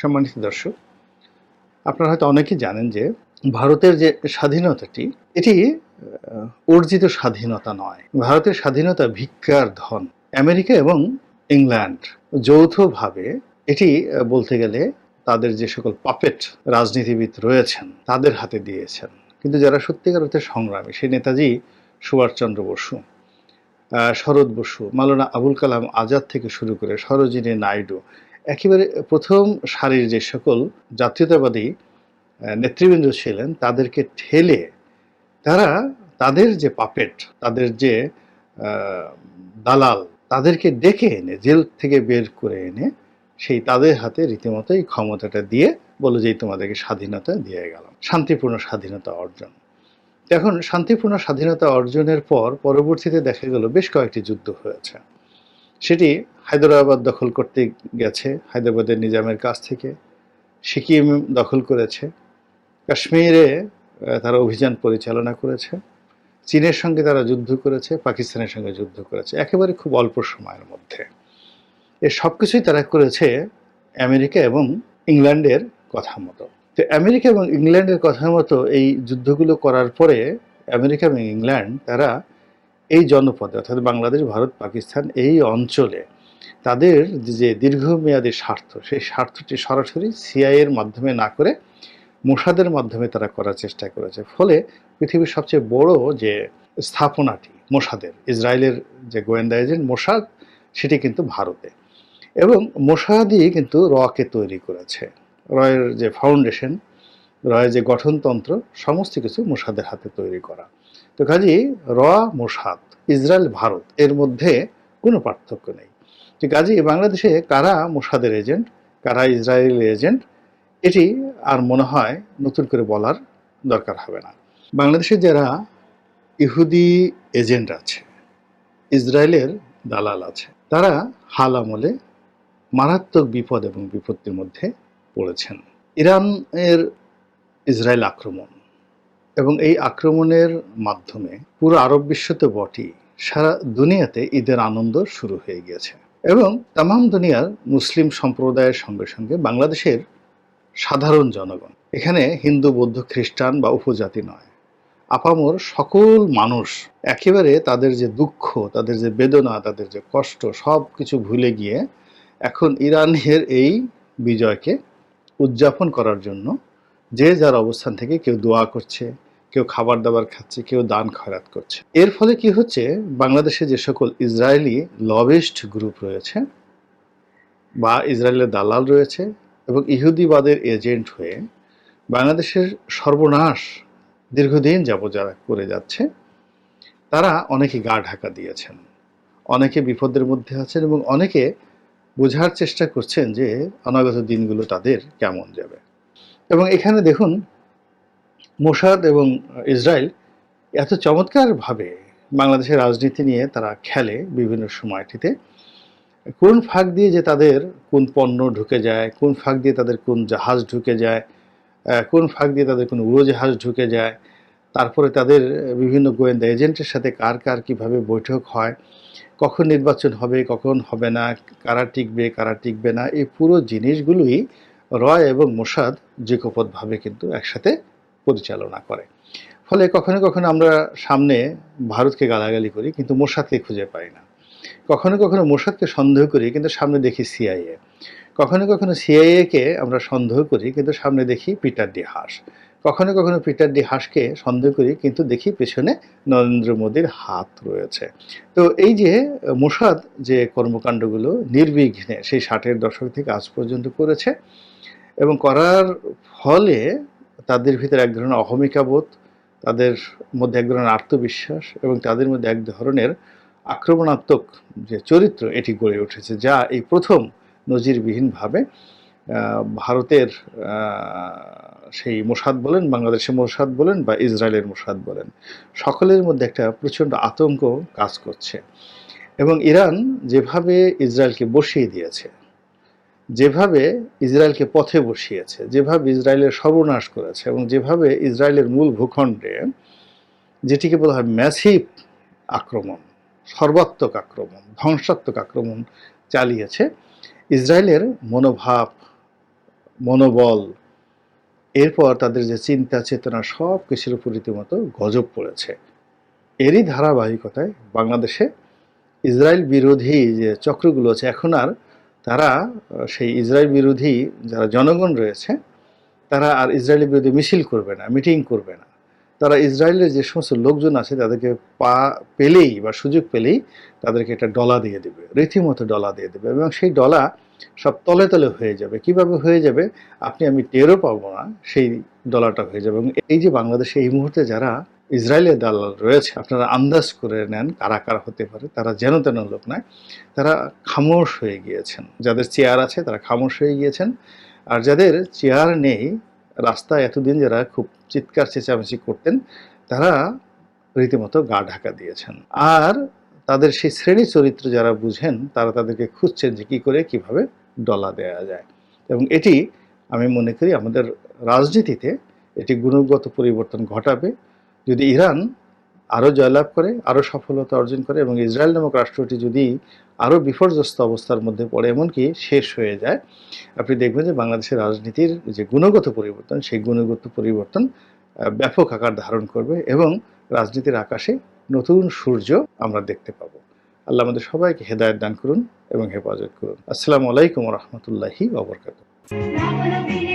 সম্মানিত দর্শক, আপনারা হয়তো অনেকেই জানেন যে ভারতের যে স্বাধীনতাটি, এটি অর্জিত স্বাধীনতা নয়। ভারতের স্বাধীনতা ভিক্ষার ধন। আমেরিকা এবং ইংল্যান্ড যৌথভাবে এটি বলতে গেলে তাদের যে সকল পাপেট রাজনীতিবিদ রয়েছেন, তাদের হাতে দিয়েছেন। কিন্তু যারা সত্যিকার অর্থে সংগ্রামী, সেই নেতাজি সুভাষচন্দ্র বসু শরৎ বসু, মাওলানা আবুল কালাম আজাদ থেকে শুরু করে সরোজিনী নাইডু একেবারে প্রথম সারির যে সকল জাতীয়তাবাদী নেতৃবৃন্দ ছিলেন, তাদেরকে ঠেলে তারা তাদের যে পাপেট, তাদের যে দালাল, তাদেরকে ডেকে এনে, জেল থেকে বের করে এনে সেই তাদের হাতে রীতিমতো এই ক্ষমতাটা দিয়ে বলো যে তোমাদেরকে স্বাধীনতা দিয়ে গেলাম, শান্তিপূর্ণ স্বাধীনতা অর্জন। এখন শান্তিপূর্ণ স্বাধীনতা অর্জনের পর পরবর্তীতে দেখা গেল বেশ কয়েকটি যুদ্ধ হয়েছে। সেটি হায়দ্রাবাদ দখল করতে গেছে, হায়দ্রাবাদের নিজামের কাছ থেকে। সিকিম দখল করেছে। কাশ্মীরে তারা অভিযান পরিচালনা করেছে। চীনের সঙ্গে তারা যুদ্ধ করেছে, পাকিস্তানের সঙ্গে যুদ্ধ করেছে। একেবারে খুব অল্প সময়ের মধ্যে। এ সব কিছুই তারা করেছে আমেরিকা এবং ইংল্যান্ডের কথা মতো। তো আমেরিকা এবং ইংল্যান্ডের কথা মতো এই যুদ্ধগুলো করার পরে আমেরিকা এবং ইংল্যান্ড, তারা এই জনপদে, অর্থাৎ বাংলাদেশ, ভারত, পাকিস্তান এই অঞ্চলে তাদের যে দীর্ঘমেয়াদী স্বার্থ, সেই স্বার্থটি সরাসরি সিআইয়ের মাধ্যমে না করে মোসাদের মাধ্যমে তারা করার চেষ্টা করেছে। ফলে পৃথিবীর সবচেয়ে বড় যে স্থাপনাটি মোসাদের, ইসরায়েলের যে গোয়েন্দা এজেন্ট মোসাদ, সেটি কিন্তু ভারতে। এবং মোসাদই কিন্তু রকে তৈরি করেছে। রয়ের যে ফাউন্ডেশন, রয়ের যে গঠনতন্ত্র, সমস্ত কিছু মোসাদের হাতে তৈরি করা। তো কাজেই র, মোসাদ, ইসরায়েল, ভারত, এর মধ্যে কোনো পার্থক্য নেই। তো কাজেই বাংলাদেশে কারা মোসাদের এজেন্ট, কারা ইসরায়েল এজেন্ট, এটি আর মনে হয় নতুন করে বলার দরকার হবে না। বাংলাদেশে যারা ইহুদি এজেন্ট আছে, ইসরায়েলের দালাল আছে, তারা হাল আমলে মারাত্মক বিপদ এবং বিপত্তির মধ্যে পড়েছেন। ইরানের ইসরায়েল আক্রমণ এবং এই আক্রমণের মাধ্যমে পুরো আরব বিশ্ব তো সারা দুনিয়াতে ঈদের আনন্দ শুরু হয়ে গিয়েছে। এবং তামাম দুনিয়ার মুসলিম সম্প্রদায়ের সঙ্গে সঙ্গে বাংলাদেশের সাধারণ জনগণ। এখানে হিন্দু, বৌদ্ধ, খ্রিস্টান বা উপজাতি নয়। আপামর সকল মানুষ একেবারে তাদের যে দুঃখ, তাদের যে বেদনা, তাদের যে কষ্ট সব কিছু ভুলে গিয়ে এখন ইরানের এই বিজয়কে উদযাপন করার জন্য যে যার অবস্থান থেকে কেউ দোয়া করছে কেউ খাবার দাবার খাচ্ছে, কেউ দান খয়রাত করছে। এর ফলে কি হচ্ছে? বাংলাদেশে যে সকল ইসরায়েলি লবিস্ট গ্রুপ রয়েছে বা ইসরায়েলের দালাল রয়েছে এবং ইহুদিবাদের এজেন্ট হয়ে বাংলাদেশের সর্বনাশ দীর্ঘদিন যাব যারা করে যাচ্ছে, তারা অনেকে গা ঢাকা দিয়েছেন, অনেকে বিপদের মধ্যে আছেন এবং অনেকে বোঝার চেষ্টা করছেন যে অনাগত দিনগুলো তাদের কেমন যাবে। এবং এখানে দেখুন মোসাদ এবং ইসরায়েল এত চমৎকারভাবে বাংলাদেশের রাজনীতি নিয়ে তারা খেলে বিভিন্ন সময়টিতে, কোন ফাঁক দিয়ে যে তাদের কোন পণ্য ঢুকে যায়, কোন ফাঁক দিয়ে তাদের কোন জাহাজ ঢুকে যায় কোন ফাঁক দিয়ে তাদের কোন উড়োজাহাজ ঢুকে যায়, তারপরে তাদের বিভিন্ন গোয়েন্দা এজেন্টের সাথে কার কার কীভাবে বৈঠক হয়, কখন নির্বাচন হবে, কখন হবে না, কারা টিকবে কারা টিকবে না, এই পুরো জিনিসগুলোই রয় এবং মোসাদ যুগপথভাবে কিন্তু একসাথে পরিচালনা করে। ফলে কখনো কখনো আমরা সামনে ভারতকে গালাগালি করি, কিন্তু মোসাদকে খুঁজে পাই না। কখনো কখনো মোসাদকে সন্দেহ করি, কিন্তু সামনে দেখি সিআইএ কখনো কখনো সিআইএকে আমরা সন্দেহ করি, কিন্তু সামনে দেখি পিটার ডি হাস। কখনো কখনো পিটার ডি হাসকে সন্দেহ করি, কিন্তু দেখি পেছনে নরেন্দ্র মোদীর হাত রয়েছে। তো এই যে মোসাদ যে কর্মকাণ্ডগুলো নির্বিঘ্নে সেই ষাটের দশক থেকে আজ পর্যন্ত করেছে এবং করার ফলে তাদের ভিতরে এক ধরনের অহমিকাবোধ, তাদের মধ্যে এক ধরনের আত্মবিশ্বাস এবং তাদের মধ্যে এক ধরনের আক্রমণাত্মক যে চরিত্র এটি গড়ে উঠেছে, যা এই প্রথম নজিরবিহীনভাবে ভারতের সেই মোসাদ বলেন, বাংলাদেশের মোসাদ বলেন বা ইসরায়েলের মোসাদ বলেন, সকলের মধ্যে একটা প্রচণ্ড আতঙ্ক কাজ করছে। এবং ইরান যেভাবে ইসরায়েলকে বসিয়ে দিয়েছে যেভাবে ইসরায়েলকে পথে বসিয়েছে, যেভাবে ইসরায়েলের সর্বনাশ করেছে এবং যেভাবে ইসরায়েলের মূল ভূখণ্ডে যেটিকে বলা হয় ম্যাসিভ আক্রমণ, সর্বাত্মক আক্রমণ, ধ্বংসাত্মক আক্রমণ চালিয়েছে, ইসরায়েলের মনোভাব, মনোবল, এরপর তাদের যে চিন্তা চেতনা সব কিছুর উপর রীতিমতো গজব পড়েছে। এরই ধারাবাহিকতায় বাংলাদেশে ইসরায়েল বিরোধী যে চক্রগুলো আছে, এখন আর তারা সেই ইসরায়েল বিরোধী যারা জনগণ রয়েছে, তারা আর ইসরায়েলের বিরুদ্ধে মিছিল করবে না, মিটিং করবে না। তারা ইসরায়েলের যে সমস্ত লোকজন আছে, তাদেরকে পা পেলেই বা সুযোগ পেলেই তাদেরকে একটা ডলা দিয়ে দেবে, রীতিমতো ডলা দিয়ে দেবে এবং সেই ডলা সব তলে তলে হয়ে যাবে। কীভাবে হয়ে যাবে? আপনি, আমি টেরও পাবো না, সেই ডলাটা হয়ে যাবে এবং এই যে বাংলাদেশে এই মুহূর্তে যারা ইসরায়েলের দালাল রয়েছে, আপনারা আন্দাজ করে নেন কারা কারা হতে পারে, তারা যেন তেন লোক নয়, তারা খামোশ হয়ে গিয়েছেন। যাদের চেয়ার আছে তারা খামোশ হয়ে গিয়েছেন, আর যাদের চেয়ার নেই, রাস্তায় এতদিন যারা খুব চিৎকার চেঁচামেচি করতেন, তারা রীতিমতো গা ঢাকা দিয়েছেন। আর তাদের সেই শ্রেণি চরিত্র যারা বুঝেন, তারা তাদেরকে খুঁজছেন যে কী করে, কীভাবে ডলা দেওয়া যায়। এবং এটি, আমি মনে করি, আমাদের রাজনীতিতে এটি গুণগত পরিবর্তন ঘটাবে। যদি ইরান আরও জয়লাভ করে আরও সফলতা অর্জন করে এবং ইসরায়েল নামক রাষ্ট্রটি যদি আরও বিপর্যস্ত অবস্থার মধ্যে পড়ে, এমনকি শেষ হয়ে যায়, আপনি দেখবেন যে বাংলাদেশের রাজনীতির যে গুণগত পরিবর্তন, সেই গুণগত পরিবর্তন ব্যাপক আকার ধারণ করবে এবং রাজনীতির আকাশে নতুন সূর্য আমরা দেখতে পাবো। আল্লাহ আমাদের সবাইকে হেদায়ত দান করুন এবং হেফাজত করুন। আসসালামু আলাইকুম রহমতুল্লাহি নবীরে